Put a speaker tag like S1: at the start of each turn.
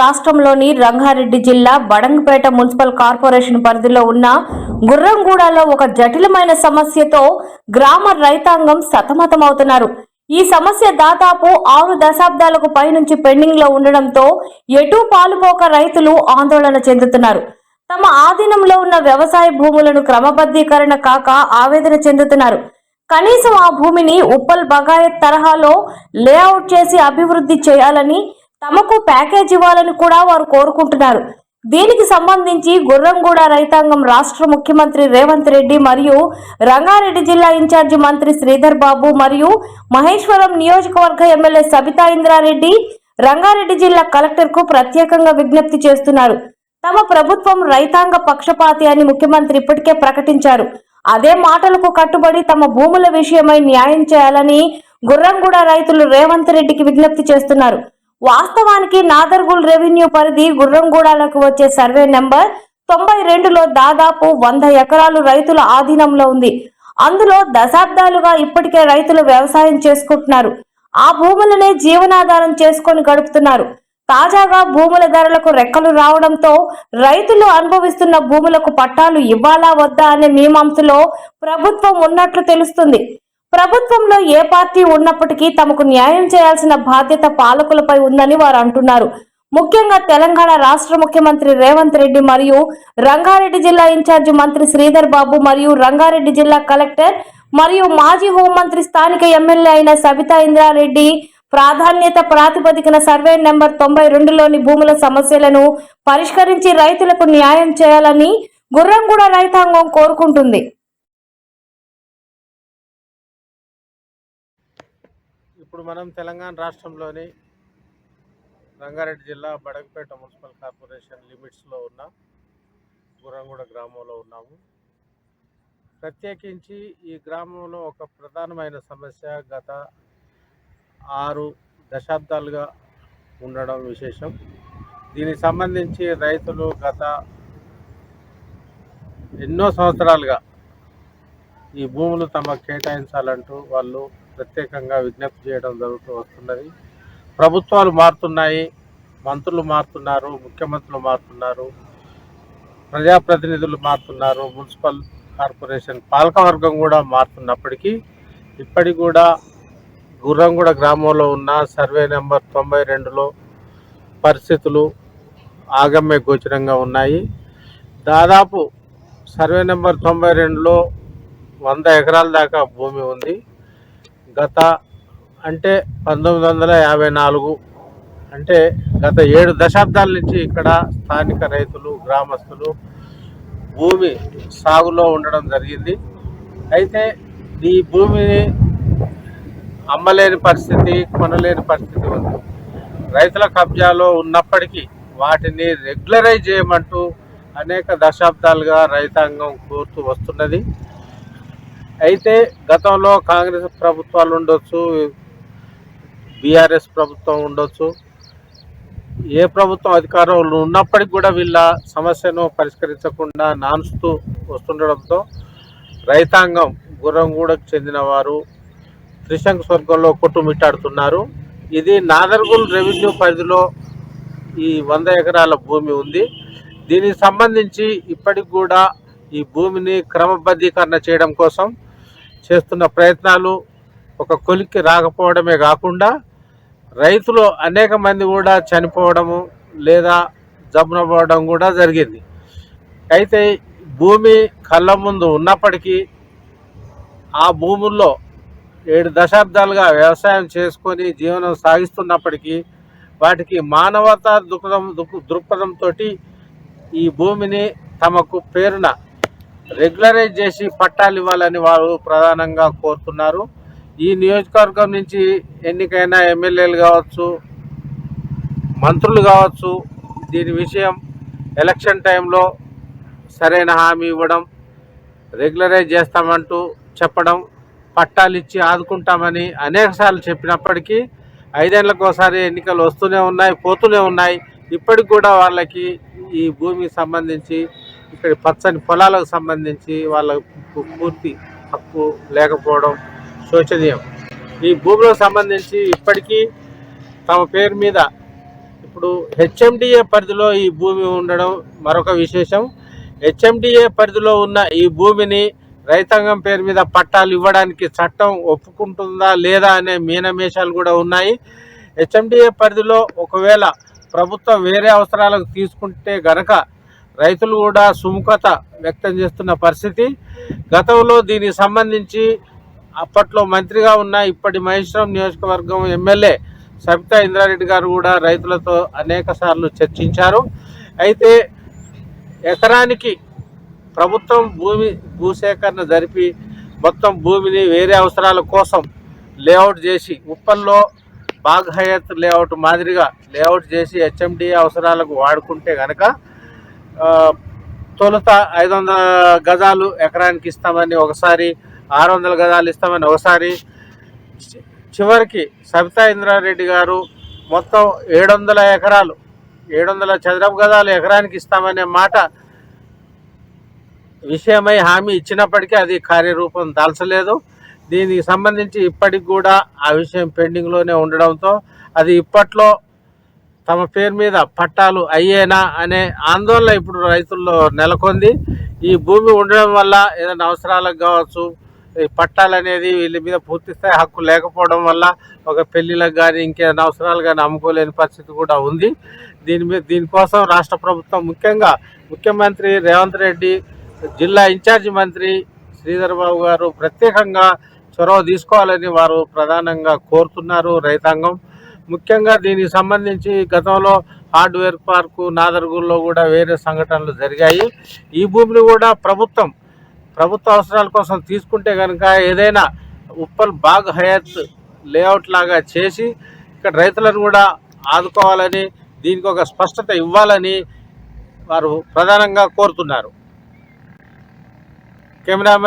S1: రాష్ట్రంలోని రంగారెడ్డి జిల్లా Badangpet municipal corporation పరిధిలో ఉన్న గుర్రంగూడలో ఒక జటిలమైన సమస్యతో గ్రామ రైతాంగం సతమతమవుతున్నారు. ఈ సమస్య దాదాపు ఆరు దశాబ్దాలకు పైనుంచి పెండింగ్లో ఉండడంతో ఎటూ పాలుపోక రైతులు ఆందోళన చెందుతున్నారు. తమ ఆధీనంలో ఉన్న వ్యవసాయ భూములను క్రమబద్ధీకరణ కాక ఆవేదన చెందుతున్నారు. కనీసం ఆ భూమిని ఉప్పల్ బగాయత్ తరహాలో లేఅవుట్ చేసి అభివృద్ధి చేయాలని తమకు ప్యాకేజ్ ఇవ్వాలని కూడా వారు కోరుకుంటున్నారు. దీనికి సంబంధించి గుర్రంగూడ రైతాంగం రాష్ట్ర ముఖ్యమంత్రి రేవంత్ రెడ్డి మరియు రంగారెడ్డి జిల్లా ఇన్ఛార్జి మంత్రి శ్రీధర్ బాబు మరియు మహేశ్వరం నియోజకవర్గ ఎమ్మెల్యే సబితా ఇంద్రారెడ్డి రంగారెడ్డి జిల్లా కలెక్టర్కు ప్రత్యేకంగా విజ్ఞప్తి చేస్తున్నారు. తమ ప్రభుత్వం రైతాంగ పక్షపాతి అని ముఖ్యమంత్రి ఇప్పటికే ప్రకటించారు. అదే మాటలకు కట్టుబడి తమ భూముల విషయమై న్యాయం చేయాలని గుర్రంగూడ రైతులు రేవంత్ రెడ్డికి విజ్ఞప్తి చేస్తున్నారు. వాస్తవానికి నాదర్గుల్ రెవెన్యూ పరిధి గుర్రంగూడలకు వచ్చే సర్వే నెంబర్ తొంభై రెండులో దాదాపు వంద ఎకరాలు రైతుల ఆధీనంలో ఉంది. అందులో దశాబ్దాలుగా ఇప్పటికే రైతులు వ్యవసాయం చేసుకుంటున్నారు. ఆ భూములనే జీవనాధారం చేసుకొని గడుపుతున్నారు. తాజాగా భూముల ధరలకు రెక్కలు రావడంతో రైతులు అనుభవిస్తున్న భూములకు పట్టాలు ఇవ్వాలా వద్దా అనే మీమాంసలో ప్రభుత్వం ఉన్నట్లు తెలుస్తుంది. ప్రభుత్వంలో ఏ పార్టీ ఉన్నప్పటికీ తమకు న్యాయం చేయాల్సిన బాధ్యత పాలకులపై ఉందని వారు అంటున్నారు. ముఖ్యంగా తెలంగాణ రాష్ట్ర ముఖ్యమంత్రి రేవంత్ రెడ్డి మరియు రంగారెడ్డి జిల్లా ఇన్ఛార్జి మంత్రి శ్రీధర్ బాబు మరియు రంగారెడ్డి జిల్లా కలెక్టర్ మరియు మాజీ హోంమంత్రి స్థానిక ఎమ్మెల్యే అయిన సబితా ఇంద్రారెడ్డి ప్రాధాన్యత ప్రాతిపదికన సర్వే నెంబర్ తొంభై రెండులోని భూముల సమస్యలను పరిష్కరించి రైతులకు న్యాయం చేయాలని గుర్రంగూడ రైతాంగం కోరుకుంటుంది.
S2: ఇప్పుడు మనం తెలంగాణ రాష్ట్రంలోని రంగారెడ్డి జిల్లా బడగపేట మున్సిపల్ కార్పొరేషన్ లిమిట్స్లో ఉన్న గురంగూడ గ్రామంలో ఉన్నాము. ప్రత్యేకించి ఈ గ్రామంలో ఒక ప్రధానమైన సమస్య గత ఆరు దశాబ్దాలుగా ఉండడం విశేషం. దీనికి సంబంధించి రైతులు గత ఎన్నో సంవత్సరాలుగా ఈ భూములు తమకు కేటాయించాలంటూ వాళ్ళు ప్రత్యేకంగా విజ్ఞప్తి చేయడం జరుగుతూ వస్తున్నది. ప్రభుత్వాలు మారుతున్నాయి మంత్రులు మారుతున్నారు ముఖ్యమంత్రులు మారుతున్నారు ప్రజాప్రతినిధులు మారుతున్నారు మున్సిపల్ కార్పొరేషన్ పాలకవర్గం కూడా మారుతున్నప్పటికీ ఇప్పటికి కూడా గుర్రంగూడ గ్రామంలో ఉన్న సర్వే నెంబర్ తొంభై రెండులో పరిస్థితులు ఆగమ్య గోచరంగా ఉన్నాయి. దాదాపు సర్వే నెంబర్ తొంభై రెండులో వంద ఎకరాల దాకా భూమి ఉంది. గత అంటే పంతొమ్మిది వందల యాభై నాలుగు అంటే గత ఏడు దశాబ్దాల నుంచి ఇక్కడ స్థానిక రైతులు గ్రామస్తులు భూమి సాగులో ఉండడం జరిగింది. అయితే ఈ భూమిని అమ్మలేని పరిస్థితి కొనలేని పరిస్థితి ఉంది. రైతుల కబ్జాలో ఉన్నప్పటికీ వాటిని రెగ్యులరైజ్ చేయమంటూ అనేక దశాబ్దాలుగా రైతాంగం కోరుతూ వస్తున్నది. అయితే గతంలో కాంగ్రెస్ ప్రభుత్వాలు ఉండొచ్చు బీఆర్ఎస్ ప్రభుత్వం ఉండొచ్చు. ఏ ప్రభుత్వం అధికారంలో ఉన్నప్పటికీ కూడా వీళ్ళ సమస్యను పరిష్కరించకుండా నానుస్తూ వస్తుండడంతో రైతాంగం గుర్రంగూడకు చెందిన వారు త్రిశంకు స్వర్గంలో కొట్టుమిట్టాడుతున్నారు. ఇది నాదర్గుల్ రెవెన్యూ పరిధిలో ఈ వంద ఎకరాల భూమి ఉంది. దీనికి సంబంధించి ఇప్పటికి కూడా ఈ భూమిని క్రమబద్ధీకరణ చేయడం కోసం చేస్తున్న ప్రయత్నాలు ఒక కొలిక్కి రాకపోవడమే కాకుండా రైతులు అనేక మంది కూడా చనిపోవడము లేదా జబ్బున కూడా జరిగింది. అయితే భూమి కళ్ళ ముందు ఉన్నప్పటికీ ఆ భూముల్లో ఏడు దశాబ్దాలుగా వ్యవసాయం చేసుకొని జీవనం సాగిస్తున్నప్పటికీ వాటికి మానవతా దృక్పథం దృక్పథంతో ఈ భూమిని తమకు పేరున రెగ్యులరైజ్ చేసి పట్టాలు ఇవ్వాలని వారు ప్రధానంగా కోరుతున్నారు. ఈ నియోజకవర్గం నుంచి ఎన్నికైన ఎమ్మెల్యేలు కావచ్చు మంత్రులు కావచ్చు దీని విషయం ఎలక్షన్ టైంలో సరైన హామీ ఇవ్వడం రెగ్యులరైజ్ చేస్తామంటూ చెప్పడం పట్టాలు ఇచ్చి ఆదుకుంటామని అనేకసార్లు చెప్పినప్పటికీ ఐదేళ్ళకు ఒకసారి ఎన్నికలు వస్తూనే ఉన్నాయి పోతూనే ఉన్నాయి. ఇప్పటికి కూడా వాళ్ళకి ఈ భూమికి సంబంధించి ఇక్కడ పచ్చని పొలాలకు సంబంధించి వాళ్ళ పూర్తి హక్కు లేకపోవడం శోచనీయం. ఈ భూములకు సంబంధించి ఇప్పటికీ తమ పేరు మీద ఇప్పుడు హెచ్ఎండిఏ పరిధిలో ఈ భూమి ఉండడం మరొక విశేషం. హెచ్ఎండిఏ పరిధిలో ఉన్న ఈ భూమిని రైతాంగం పేరు మీద పట్టాలు ఇవ్వడానికి చట్టం ఒప్పుకుంటుందా లేదా అనే మీనమేషాలు కూడా ఉన్నాయి. హెచ్ఎండిఏ పరిధిలో ఒకవేళ ప్రభుత్వం వేరే అవసరాలకు తీసుకుంటే గనక రైతులు కూడా సుముఖత వ్యక్తం చేస్తున్న పరిస్థితి. గతంలో దీనికి సంబంధించి అప్పట్లో మంత్రిగా ఉన్న ఇప్పటి మహేశ్వరం నియోజకవర్గం ఎమ్మెల్యే సబితా ఇంద్రారెడ్డి గారు కూడా రైతులతో అనేక చర్చించారు. అయితే ఎకరానికి ప్రభుత్వం భూమి భూసేకరణ జరిపి మొత్తం భూమిని వేరే అవసరాల కోసం లేఅవుట్ చేసి ఉప్పల్లో బాగ్ హయత్ లేఅవుట్ మాదిరిగా లేఅవుట్ చేసి హెచ్ఎండి అవసరాలకు వాడుకుంటే కనుక తొలుత ఐదు వందల గజాలు ఎకరానికి ఇస్తామని ఒకసారి ఆరు వందల గజాలు ఇస్తామని ఒకసారి. చివరికి సబితా ఇంద్రారెడ్డి గారు మొత్తం ఏడు వందల ఎకరాలు ఏడు వందల చదరపు గజాలు ఎకరానికి ఇస్తామనే మాట విషయమై హామీ ఇచ్చినప్పటికీ అది కార్యరూపం దాల్చలేదు. దీనికి సంబంధించి ఇప్పటికి కూడా ఆ విషయం పెండింగ్లోనే ఉండడంతో అది ఇప్పట్లో తమ పేరు మీద పట్టాలు అయ్యేనా అనే ఆందోళన ఇప్పుడు రైతుల్లో నెలకొంది. ఈ భూమి ఉండడం వల్ల ఏదైనా అవసరాలకు కావచ్చు పట్టాలు అనేది వీళ్ళ మీద పూర్తి స్థాయి హక్కు లేకపోవడం వల్ల ఒక పెళ్ళిలకు కానీ ఇంకేదైనా అవసరాలు కానీ అమ్ముకోలేని పరిస్థితి కూడా ఉంది. దీని మీద దీనికోసం రాష్ట్ర ప్రభుత్వం ముఖ్యంగా ముఖ్యమంత్రి రేవంత్ రెడ్డి జిల్లా ఇన్ఛార్జి మంత్రి శ్రీధర్ బాబు గారు ప్రత్యేకంగా చొరవ తీసుకోవాలని వారు ప్రధానంగా కోరుతున్నారు రైతాంగం. ముఖ్యంగా దీనికి సంబంధించి గతంలో హార్డ్వేర్ పార్కు నాదర్గూల్లో కూడా వేరే సంఘటనలు జరిగాయి. ఈ భూమిని కూడా ప్రభుత్వం ప్రభుత్వ అవసరాల కోసం తీసుకుంటే కనుక ఏదైనా ఉప్పల్ బాగ్ హయాత్ లేఅవుట్ లాగా చేసి ఇక్కడ రైతులను కూడా ఆదుకోవాలని దీనికి ఒక స్పష్టత ఇవ్వాలని వారు ప్రధానంగా కోరుతున్నారు. కెమెరామ్యాన్